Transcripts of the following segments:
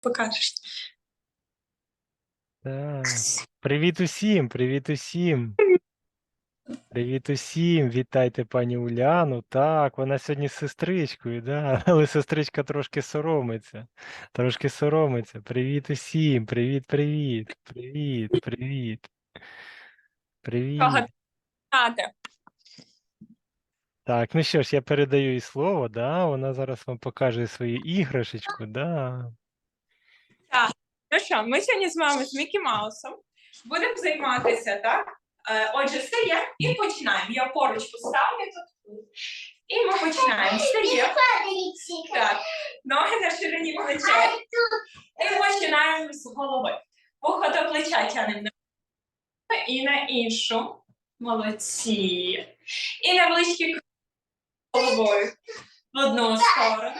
покажеш. Так. Привіт усім, привіт усім. Привіт усім. Вітайте пані Уляну. Так, вона сьогодні з сестричкою, да? але сестричка трошки соромиться. Трошки соромиться. Привіт усім. Привіт, привіт. Привіт, привіт. Привіт. Так, ну що ж, я передаю їй слово, да? Вона зараз вам покаже свою іграшечку, да. Ну що, ми сьогодні з вами з Мікі Маусом будемо займатися, так? Е, Отже, стаємо і починаємо. Я поруч поставлю тут. І ми починаємо. Стаємо. Так, ноги на ширині плечей. І починаємо з голови. Вухо до плеча тянемо на і на іншу. Молодці. І невеличкі кроки головою в одну сторону.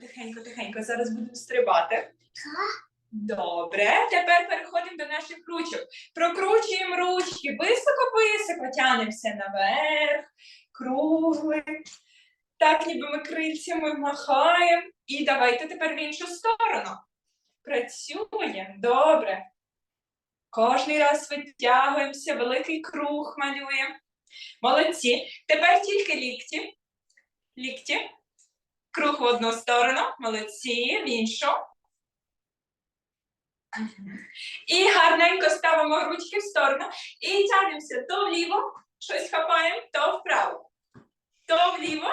Тихенько, тихенько, зараз будемо стрибати. Добре, тепер переходимо до наших ручок. Прокручуємо ручки, високо-високо тянемося наверх, круглий. Так, ніби ми крильцями махаємо. І давайте тепер в іншу сторону. Працюємо. Добре. Кожний раз витягуємося, великий круг малюємо. Молодці. Тепер тільки лікті. Лікті. Круг в одну сторону. Молодці, в іншу. І гарненько ставимо ручки в сторону і тягнемося то вліво, щось хапаємо, то вправо. То вліво,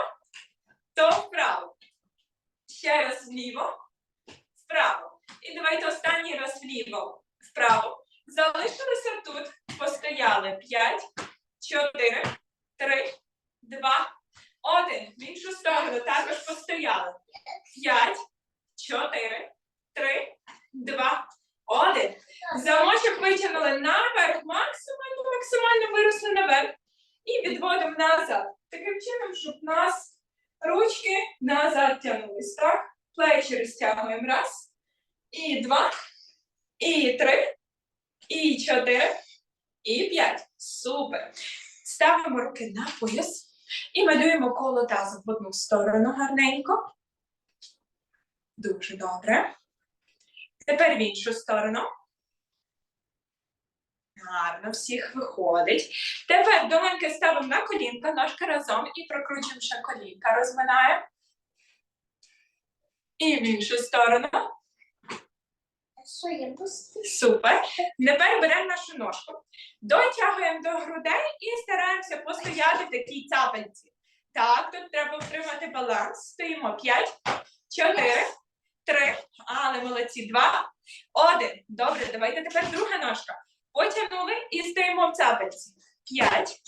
то вправо. Ще раз вліво, вправо. І давайте останній раз вліво, вправо. Залишилися тут, постояли. П'ять, чотири, три, два, один. В іншу сторону також постояли. П'ять, чотири, три, два, один. Замочок витягнули наверх, максимально, максимально виросли наверх. І відводимо назад. Таким чином, щоб нас ручки назад тягнулись. Так? Плечі розтягуємо. Раз, і два, і три, і чотири, і п'ять. Супер. Ставимо руки на пояс і малюємо коло тазу в одну сторону гарненько. Дуже добре. Тепер в іншу сторону. Гарно, всіх виходить. Тепер долоньки ставимо на колінка, ножки разом і прокручуємо ще колінка, розминаємо. І в іншу сторону. Супер. Тепер беремо нашу ножку, дотягуємо до грудей і стараємося постояти в такій цапельці. Так, тут треба втримати баланс. Стоїмо 5, 4, 3, але молодці, 2, 1. Добре, давайте тепер друга ножка. Потягнули і стоїмо в цапельці. 5.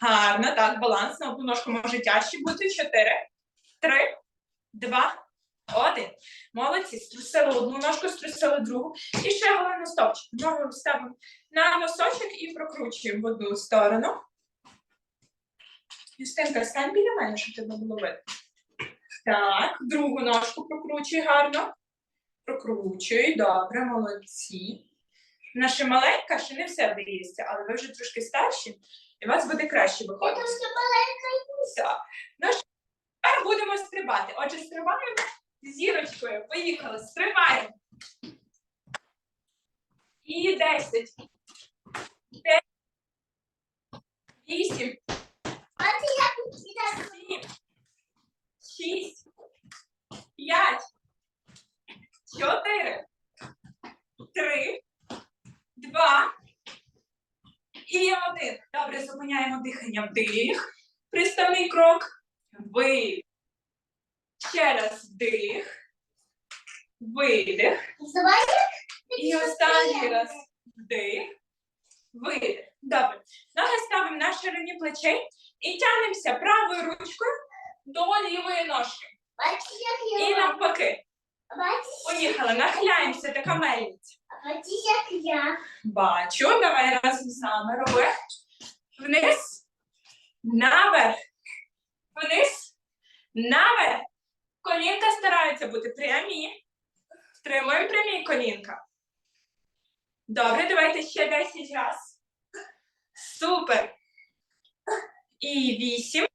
Гарно, так, баланс. На одну ножку може тяжче бути. 4, 3, 2, 1. Молодці. Струсили одну ножку, струсили другу. І ще головне стопчик. Ногу ставимо на носочок і прокручуємо в одну сторону. Юстинка, стань біля мене, щоб тебе було видно. Так, другу ножку прокручуй гарно. Прокручуй, добре, молодці. Наша маленька ще не все вдається, але ви вже трошки старші, і у вас буде краще виходити. Так. Ну тепер будемо стрибати. Отже, стрибаємо зірочкою. Поїхали, стрибаємо. І 10. 9. 8. 7. 6. 5. 4. 3. 2. І 1. Добре, зупиняємо дихання. Вдих. Приставний крок. Видих. Ще раз вдих. Видих. І останній раз вдих. Видих. Добре. Ноги ставимо на ширині плечей і тягнемося правою ручкою до лівої ножки. І навпаки. Поїхали. Нахиляємося, така мельниця. Бачу. Давай разом з нами роби. Вниз. Наверх. Вниз. Наверх. Колінка стараються бути прямі. Тримаємо прямі колінка. Добре, давайте ще 10 разів. Супер. І 8.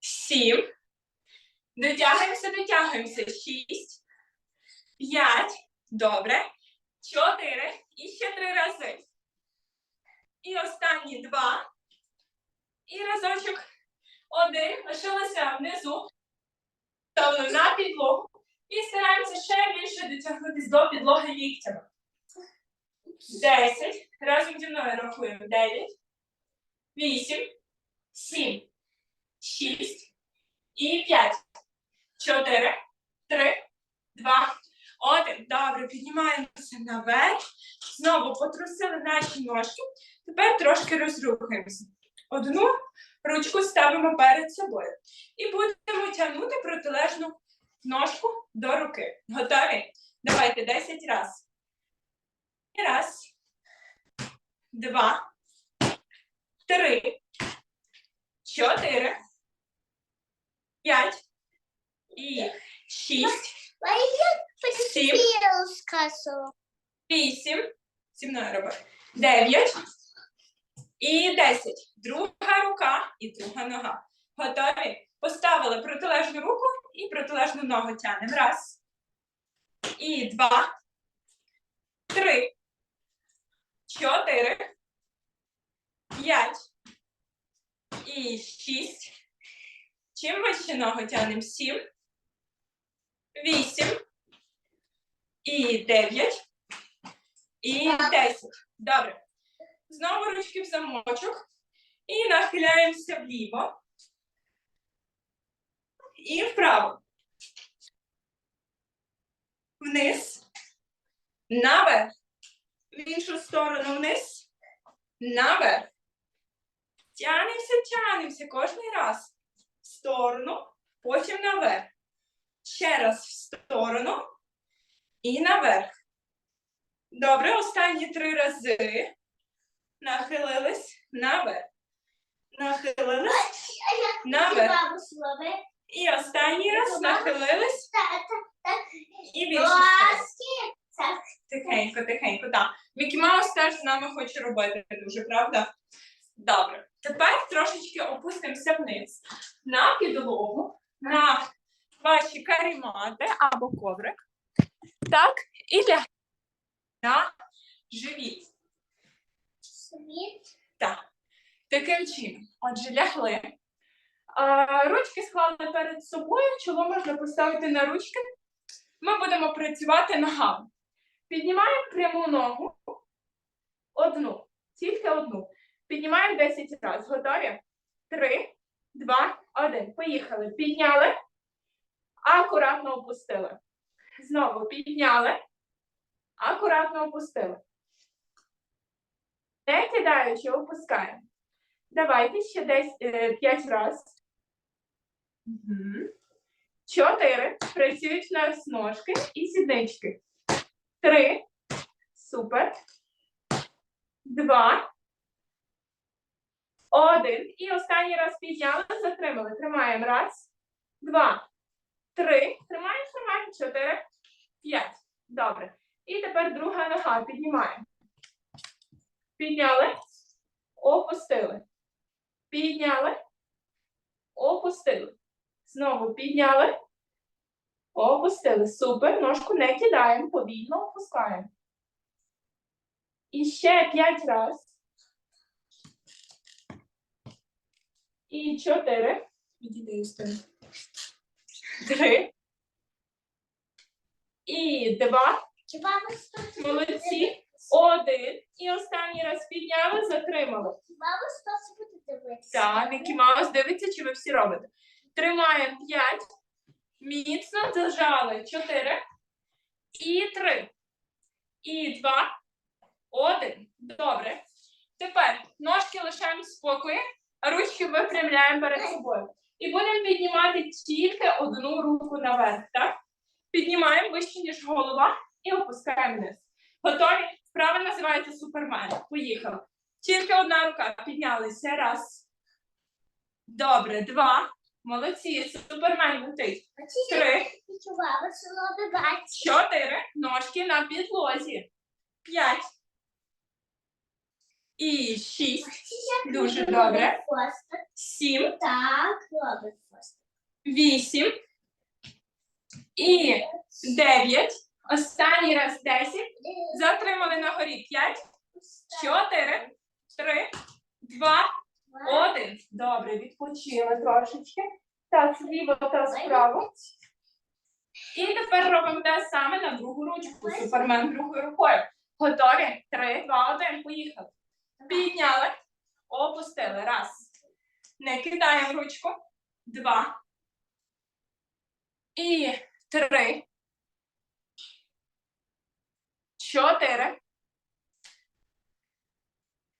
7. Дотягуємося, дотягуємося. Шість, п'ять, добре, чотири і ще три рази. І останні два. І разочок один. Лишилося внизу. Ставимо на підлогу. І стараємося ще більше дотягнутися до підлоги ліктями. Десять. Разом зі мною рахуємо. Дев'ять, вісім, сім, шість і п'ять. Чотири, три, два, один. Добре, піднімаємося наверх. Знову потрусили наші ножки. Тепер трошки розрухаємося. Одну ручку ставимо перед собою. І будемо тягнути протилежну ножку до руки. Готові? Давайте 10 разів. І раз, два, три, чотири, п'ять. І шість, сім, вісім, зі мною роби, дев'ять і десять. Друга рука і друга нога. Готові? Поставили протилежну руку і протилежну ногу тянемо. Раз. І два. Три. Чотири. П'ять. І шість. Чим вище ногу тянемо? Сім. Вісім. І дев'ять. І десять. Добре. Знову ручки в замочок. І нахиляємося вліво. І вправо. Вниз. Наверх. В іншу сторону вниз. Наверх. Тянемося, тянемося кожний раз. В сторону, потім наверх. Ще раз в сторону і наверх. Добре, останні три рази. Нахилились наверх. Нахилились наверх. І останній раз нахилились і більше. Тихенько, тихенько, так. Мікі Маус теж з нами хоче робити дуже, правда? Добре. Тепер трошечки опустимося вниз на підлогу, на ваші карімати або коврик. Так, і ляг на живіт. Так. Таким чином. Отже, лягли. Ручки склали перед собою, чоло можна поставити на ручки. Ми будемо працювати ногами. Піднімаємо пряму ногу. Одну. Тільки одну. Піднімаємо 10 разів. Готові? Три, два, один. Поїхали. Підняли. Акуратно опустили. Знову підняли. Акуратно опустили. Не кидаючи, опускаємо. Давайте ще десь е, 5 разів. Угу. Чотири. Працюють нас ножки і сіднички. Три. Супер. Два. Один. І останній раз підняли, затримали. Тримаємо. Раз, два, три. Тримаємо, тримаємо. Чотири, п'ять. Добре. І тепер друга нога. Піднімаємо. Підняли. Опустили. Підняли. Опустили. Знову підняли. Опустили. Супер. Ножку не кидаємо. Повільно опускаємо. І ще п'ять разів. І чотири. Відійди. Три. І два. Молодці. Один. І останній раз підняли, затримали. Баба сто дивитися. Так, Мікі Маус дивиться, чи ви всі робите. Тримаємо 5. Міцно зажали 4. І 3. І 2. 1. Добре. Тепер ножки лишаємо в спокої, а ручки випрямляємо перед собою. І будемо піднімати тільки одну руку наверх. Так? Піднімаємо вище, ніж голова, і опускаємо вниз. Готові? Вправа називається Супермен. Поїхали. Тільки одна рука. Піднялися. Раз. Добре. Два. Молодці. Супермен летить. Три. Чотири. Ножки на підлозі. П'ять. І шість. Дуже добре. Сім. так. Вісім. І дев'ять. Останній раз десять. Затримали на горі. П'ять, чотири, три, два, один. Добре, відпочили трошечки. Так, зліво та справа. І тепер робимо те саме на другу ручку. Супермен другою рукою. Готові? Три, два, один. Поїхали. Підняли. Опустили. Раз. Не кидаємо ручку. Два. І три. Чотири.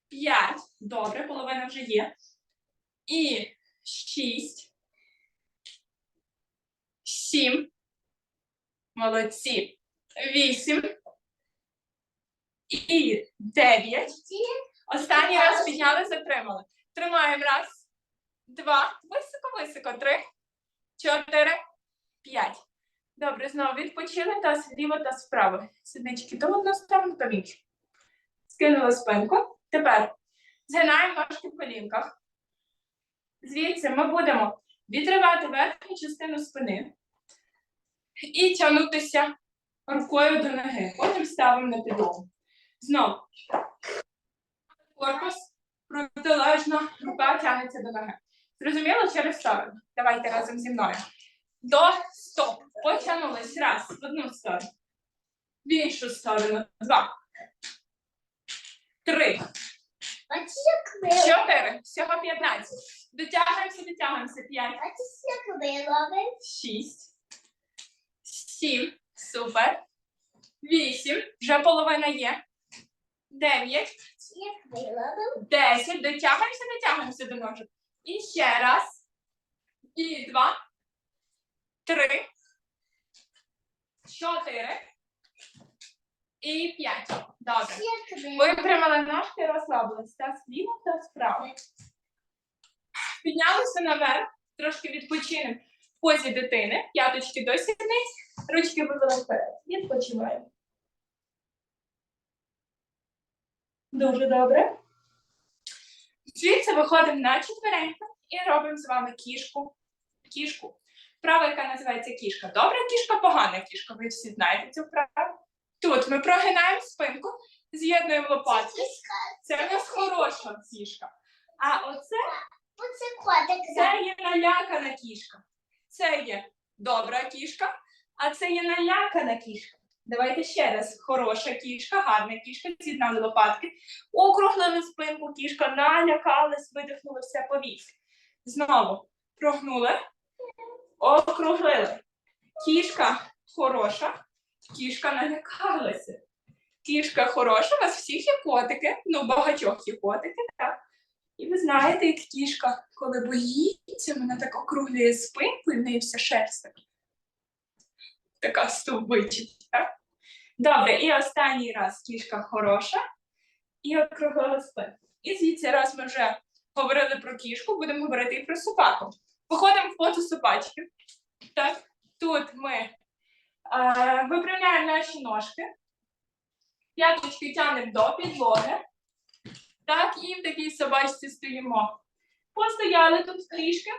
П'ять. Добре, половина вже є. І шість. Сім. Молодці. Вісім. І дев'ять. Останній раз підняли, затримали. Тримаємо раз, два, високо, високо, три, чотири, п'ять. Добре, знову відпочили, та зліво та справа. Сіднички то в одну сторону, то в іншу. Скинули спинку. Тепер згинаємо ножки в колінках. Звідси ми будемо відривати верхню частину спини і тягнутися рукою до ноги. Потім ставимо на підлогу. Знову. Корпус протилежно, рука тягнеться до ноги. Зрозуміло через сторону? Давайте разом зі мною. До стоп. Потягнулись. Раз. В одну сторону. В іншу сторону. Два. Три. Чотири. Всього п'ятнадцять. Дотягуємося, дотягуємося. П'ять. Шість. Сім. Супер. Вісім. Вже половина є. Дев'ять. Десять. Дотягуємося, дотягуємося до ножок. І ще раз. І два. Три. Чотири. І п'ять. Добре. Витримали ножки, розслабились. Та зліва, та справа. Піднялися наверх, трошки відпочинемо в позі дитини. П'яточки до сідниць, ручки вивели вперед. Відпочиваємо. Дуже добре. Звідси виходимо на четвереньку і робимо з вами кішку. Кішку. Вправа, яка називається кішка. Добра кішка, погана кішка. Ви всі знаєте цю вправу. Тут ми прогинаємо спинку, з'єднуємо лопатки. Це в нас хороша кішка. А оце це є налякана кішка. Це є добра кішка, а це є налякана кішка. Давайте ще раз. Хороша кішка, гарна кішка, з'єднали лопатки, округлили спинку, кішка налякалась, видихнули все повітря. Знову прогнули, округлили. Кішка хороша, кішка налякалася. Кішка хороша, у вас всіх є котики, ну багатьох є котики, так. І ви знаєте, як кішка, коли боїться, вона так округлює спинку, і в неї вся шерсть така. Така стовбичить, так? Добре, і останній раз кішка хороша і округлила спинку. І звідси, раз ми вже говорили про кішку, будемо говорити і про собаку. Виходимо в позу собачки. Так, тут ми е, виправляємо наші ножки, п'яточки тягнемо до підлоги. Так, і в такій собачці стоїмо. Постояли тут трішки.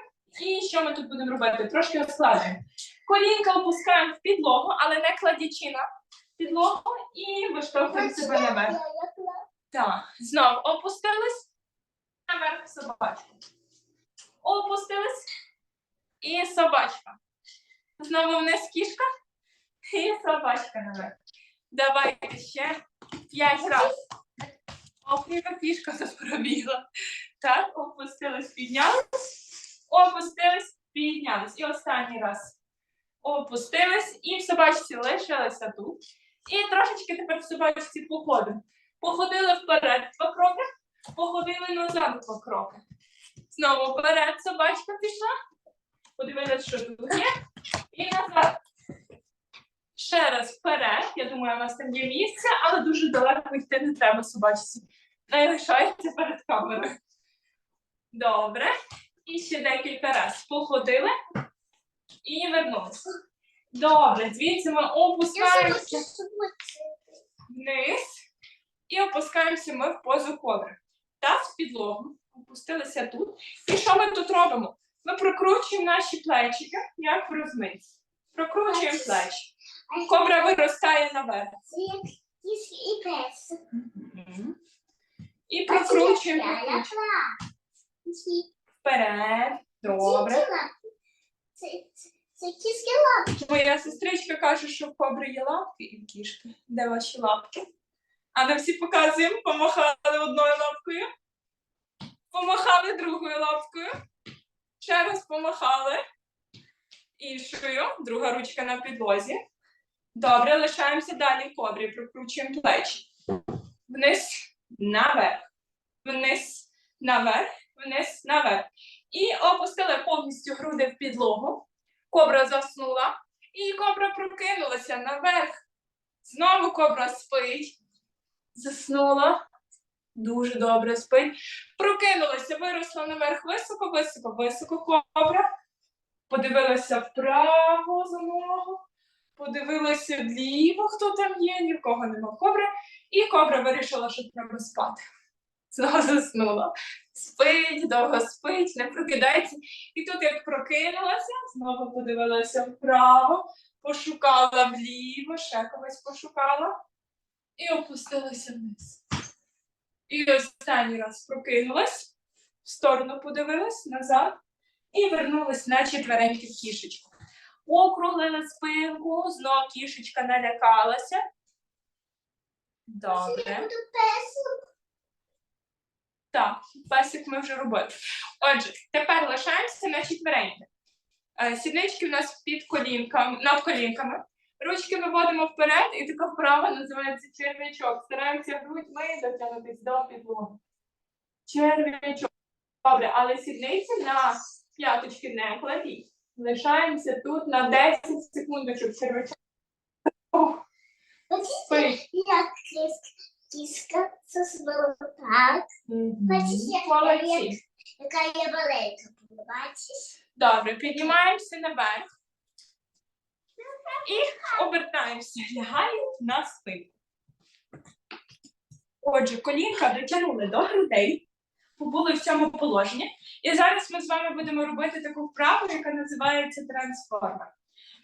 І що ми тут будемо робити? Трошки розкладаємо. Колінка опускаємо в підлогу, але не кладячи на підлогу і виштовхуємо себе наверх. Так, знову опустились наверх собачку. Опустились і собачка. Знову вниз кішка і собачка наверх. Давайте ще п'ять. Ох, яка кішка тут пробігла. Так, опустились, піднялись, опустились, піднялись. І останній раз. Опустились і в собачці лишилися тут. І трошечки тепер в собачці походимо. Походили вперед два кроки, походили назад два кроки. Знову вперед собачка пішла. Подивилися, що тут є. І назад. Ще раз вперед. Я думаю, у вас там є місце, але дуже далеко йти не треба собачці. Не лишається перед камерою. Добре. І ще декілька разів походили і вернулися. Добре, звідси ми опускаємося вниз і опускаємося ми в позу кобри. Та в підлогу. Опустилися тут. І що ми тут робимо? Ми прокручуємо наші плечики, як в розминці. Прокручуємо плечі. Кобра виростає наверх. І пес. І прокручуємо плечі. вперед. Добре. Це кішки лапки. Моя сестричка каже, що в кобри є лапки і в кішки. Де ваші лапки? А ми всі показуємо, помахали одною лапкою, помахали другою лапкою, ще раз помахали іншою, друга ручка на підлозі. Добре, лишаємося далі в кобрі, прокручуємо плечі. Вниз, наверх, вниз, наверх, вниз, наверх. І опустили повністю груди в підлогу. Кобра заснула, і кобра прокинулася наверх. Знову кобра спить. Заснула. Дуже добре спить. Прокинулася, виросла наверх високо, високо, високо кобра. Подивилася вправо за ногу, подивилася вліво, хто там є, ні в кого нема кобри. І кобра вирішила, що треба спати. Знову заснула. Спить, довго спить, не прокидається. І тут, як прокинулася, знову подивилася вправо, пошукала вліво, ще когось пошукала і опустилася вниз. І останній раз прокинулась, в сторону подивилась назад і вернулась на четвереньки в кішечку. Округлила спинку, знов кішечка налякалася. Добре. Так, песик ми вже робили. Отже, тепер лишаємося на четвереньки. Е, Сіднички у нас під колінками, над колінками. Ручки виводимо вперед, і така вправа називається черв'ячок. Стараємося грудьми дотягнутися до підлоги. Черв'ячок. Добре, але сідниці на п'яточки не кладіть. Лишаємося тут на 10 секундочок. Черв'ячок Бачите, спить. як кішка, кішка так. Бачиш. Яка я маленька, бачиш? Добре, піднімаємося наверх і обертаємося, лягаємо на спинку. Отже, колінка дотягнули до грудей, побули в цьому положенні. І зараз ми з вами будемо робити таку вправу, яка називається трансформер.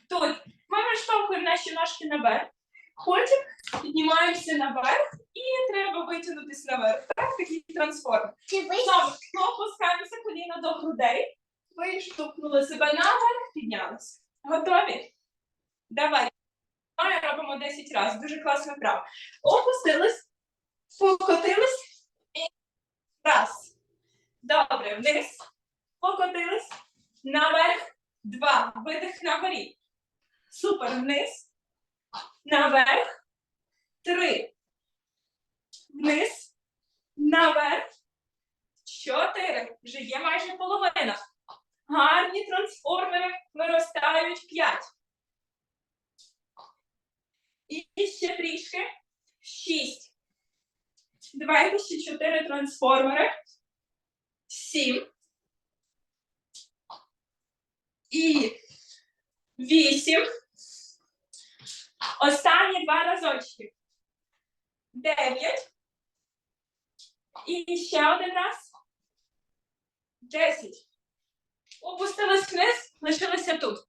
Тут ми виштовхуємо наші ножки наверх, потім піднімаємося наверх і треба витягнутися наверх. Так, такий трансформер. Знову опускаємося коліна до грудей. Виштовхнули себе наверх, піднялися. Готові? Давай. Ми робимо 10 разів. Дуже класно вправо. Опустились, покотились і раз. Добре, вниз. Покотились. Наверх. Два. Видих на горі. Супер. Вниз. Наверх. Три. Вниз. Наверх. Чотири. Вже є майже половина. Гарні трансформери виростають п'ять. І ще трішки. Шість. Давайте ще чотири трансформери. Сім. І вісім. Останні два разочки. Дев'ять. І ще один раз. Десять. Опустились вниз, лишилися тут.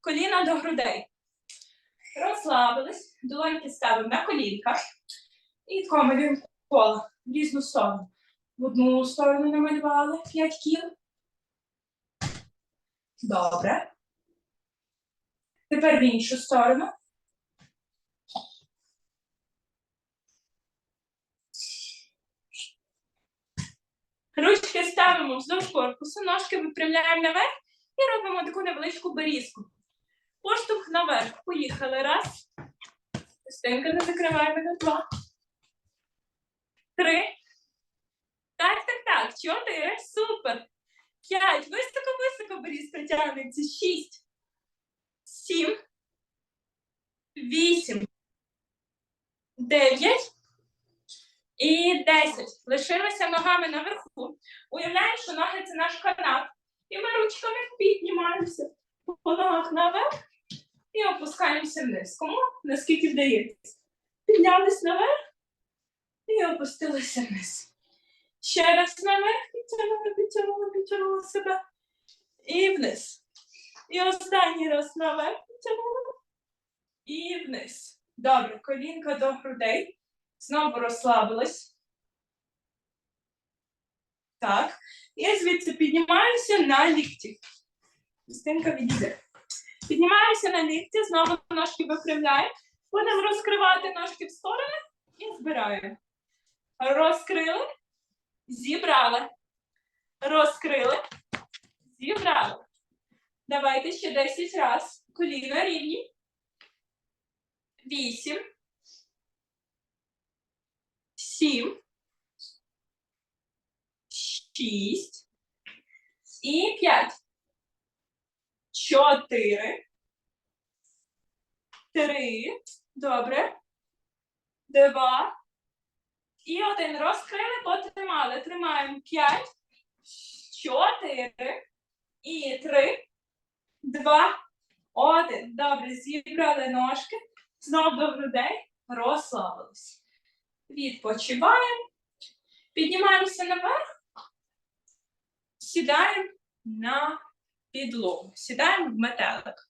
Коліна до грудей. Розслабились, долоньки ставимо на колінка. І малюємо коло в різну сторону. В одну сторону намалювали 5 кіл. Добре. Тепер в іншу сторону. Ручки ставимо вздовж корпусу, ножки випрямляємо наверх і робимо таку невеличку берізку. Поштовх наверх. Поїхали. Раз. Стенка не закриваємо на два. Три. Так, так, так. Чотири. Супер. П'ять. Високо-високо берізка тягнеться. Шість. Сім. Вісім. Дев'ять. І 10. Лишилися ногами наверху. Уявляємо, що ноги це наш канат. І ми ручками піднімаємося по ногах наверх і опускаємося вниз. Кому наскільки вдається. Піднялись наверх і опустилися вниз. Ще раз наверх, підтягнули, підтягнули, підтягнули себе. І вниз. І останній раз наверх, витягнули. І вниз. Добре, колінка до грудей. Знову розслабились. Так. І звідси піднімаємося на лікті. Стінка відійде. Піднімаємося на лікті, знову ножки випрямляємо. Будемо розкривати ножки в сторони і збираємо. Розкрили, зібрали. Розкрили, зібрали. Давайте ще 10 разів. Коліна рівні. Вісім. Сім. Шість. І п'ять. Чотири. Три. Добре. Два. І один. Розкрили, потримали. Тримаємо п'ять. Чотири. І три. Два. Один. Добре. Зібрали ножки. Знов до грудей. Розслабились. Відпочиваємо. Піднімаємося наверх. Сідаємо на підлогу. Сідаємо в метелик.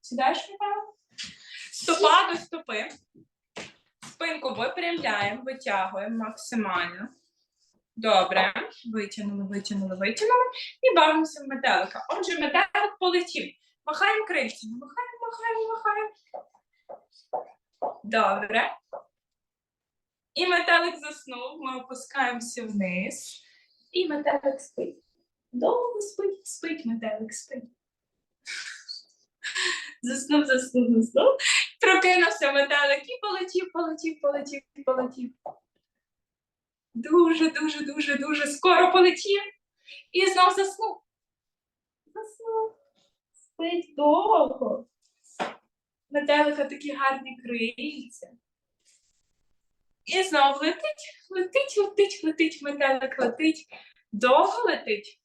Сідаєш в метелик? Стопа до стопи. Спинку випрямляємо, витягуємо максимально. Добре. Витягнули, витягнули, витягнули. І бавимося в метелика. Отже, метелик полетів. Махаємо крильцями. Махаємо, махаємо, махаємо. Добре. І метелик заснув. Ми опускаємося вниз. І метелик спить. Довго спить, спить метелик, спить. Заснув, заснув, заснув. Прокинувся метелик і полетів, полетів, полетів, полетів. Дуже, дуже, дуже, дуже скоро полетів. І знов заснув. Заснув. Спить довго. Метелика такі гарні крильця. І знов летить, летить, летить, летить, метелик летить, довго летить.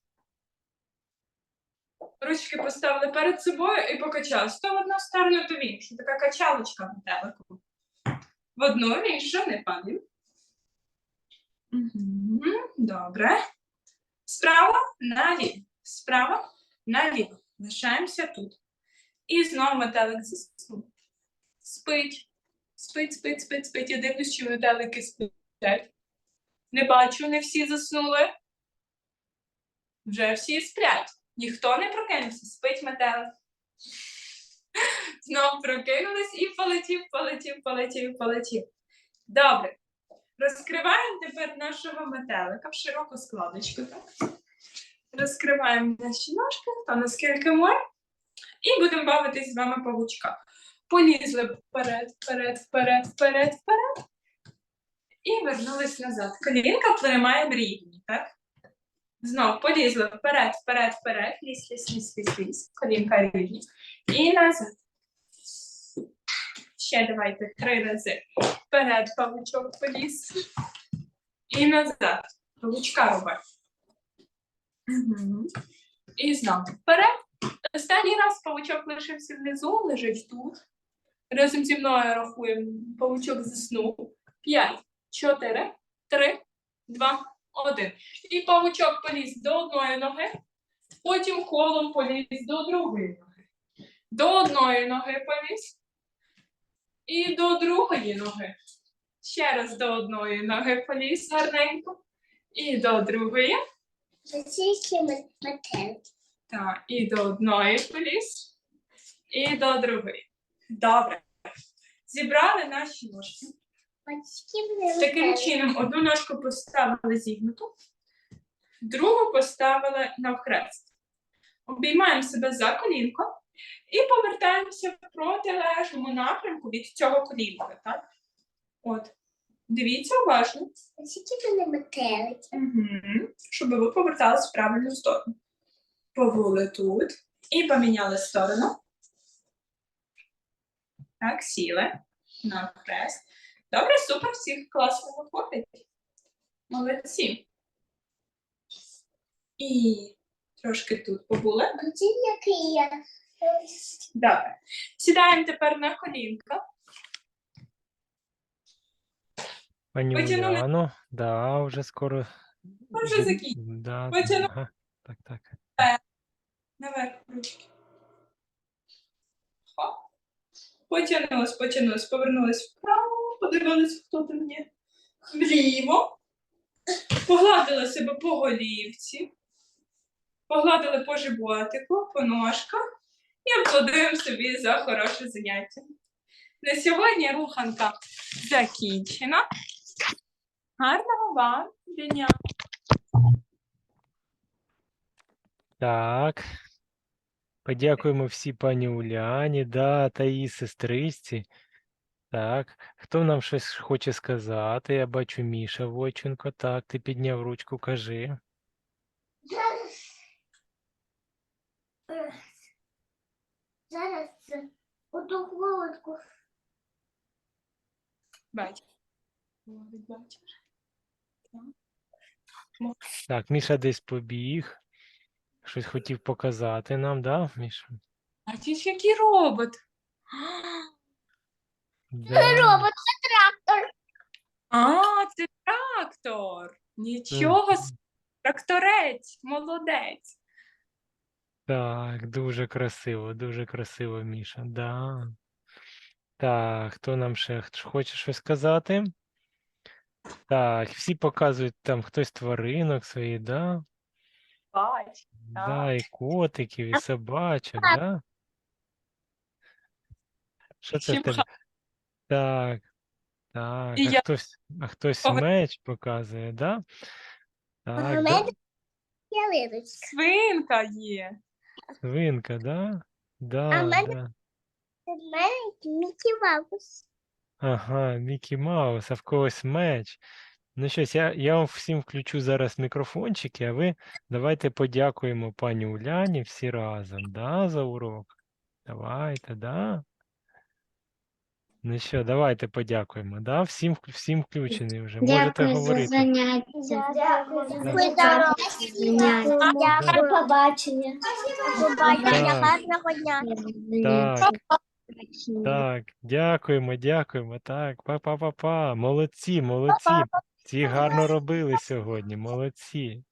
Ручки поставили перед собою і покачались. То в одну сторону, то в іншу. Така качалочка метелику. В одну, в іншу, не. Угу, добре. Справа наліво. Справа наліво. Лишаємося тут. І знову метелик заснув. Спить. Спить, спить, спить, спить. Я дивлюсь, що метелики сплять. Не бачу, не всі заснули. Вже всі сплять. Ніхто не прокинувся, спить метелик. Знову прокинулись і полетів, полетів, полетів, полетів. Добре. Розкриваємо тепер нашого метелика в широку складочку. Так? Розкриваємо наші ножки, хто наскільки може. І будемо бавитись з вами павучка. Полізли вперед, вперед, вперед, вперед, вперед. І вернулись назад. Колінка тримаємо рівні? Знов полізли вперед, вперед, вперед, лізь, лізь, лізь, лізь, лізь. Колінка рівні. І назад. Ще давайте три рази. Вперед, павучок поліз. І назад. Павучка робить. Угу. І знову вперед. Останній раз павучок лишився внизу, лежить тут. Разом зі мною рахуємо. Павучок заснув. П'ять, чотири, три, два, один. І павучок поліз до одної ноги, потім колом поліз до другої ноги. До одної ноги поліз. І до другої ноги. Ще раз до одної ноги поліз гарненько. І до другої. Так, і до одної поліз, і до другої. Добре. Зібрали наші ножки. Таким чином, одну ножку поставили зігнуту, другу поставили навхрест. Обіймаємо себе за колінко і повертаємося в протилежному напрямку від цього колінка. Так? От. Дивіться уважно, Російський мене метелик. угу. щоб ви поверталися в правильну сторону. Побули тут і поміняли сторону. Так, сіли на хрест. Добре, супер, всіх класно виходить. Молодці. І трошки тут побули. Добре. Сідаємо тепер на колінка. Пані Потягнули. Уляно, да, вже скоро. Вже закінчили. Да, Потягнули. ага. Так, так. Наверх ручки. Хоп. Потягнулись, потягнулись, повернулись вправо, подивились, хто там є. Вліво. Погладили себе по голівці. Погладили по животику, по ножках і аплодуємо собі за хороше заняття. На сьогодні руханка закінчена. Гарного вам дня! Так. Подякуємо всі пані Уляні, да, та її сестричці. Так. Хто нам щось хоче сказати? Я бачу Міша Войченко. Так, ти підняв ручку, кажи. Зараз. Е, Зараз е, одну хвилинку. Бачиш. Ловить, бачиш. Так, Міша десь побіг. Щось хотів показати нам, да, Міша? Бачиш, який робот. Робот, це трактор. А, це трактор. Нічого, с- тракторець, молодець. Так, дуже красиво, дуже красиво, Міша, да. Так, хто нам ще х- хоче щось сказати? Так, всі показують там хтось тваринок свої, да? Бач. Да, і котиків, і собачок, да? Що це в тебе? Так, так, І а я- хтось, а хтось меч показує, да? Так, да, мене- Ялиночка. Свинка є. свинка, да? Да, мене- да. Мене Мікі Маус. Ага, Мікі Маус, а в когось меч. Ну щось, я, я вам всім включу зараз мікрофончики, а ви давайте подякуємо пані Уляні всі разом, да, за урок. Давайте, да. Ну що, давайте подякуємо, да? Всім, всім включений вже. Можете за говорити. заняття. Дякую за заняття. Дякую. До побачення. До побачення. Так. Гарного дня. Так, так, дякуємо, дякуємо. Так, па-па-па-па. Молодці, молодці. Ці гарно робили сьогодні, молодці.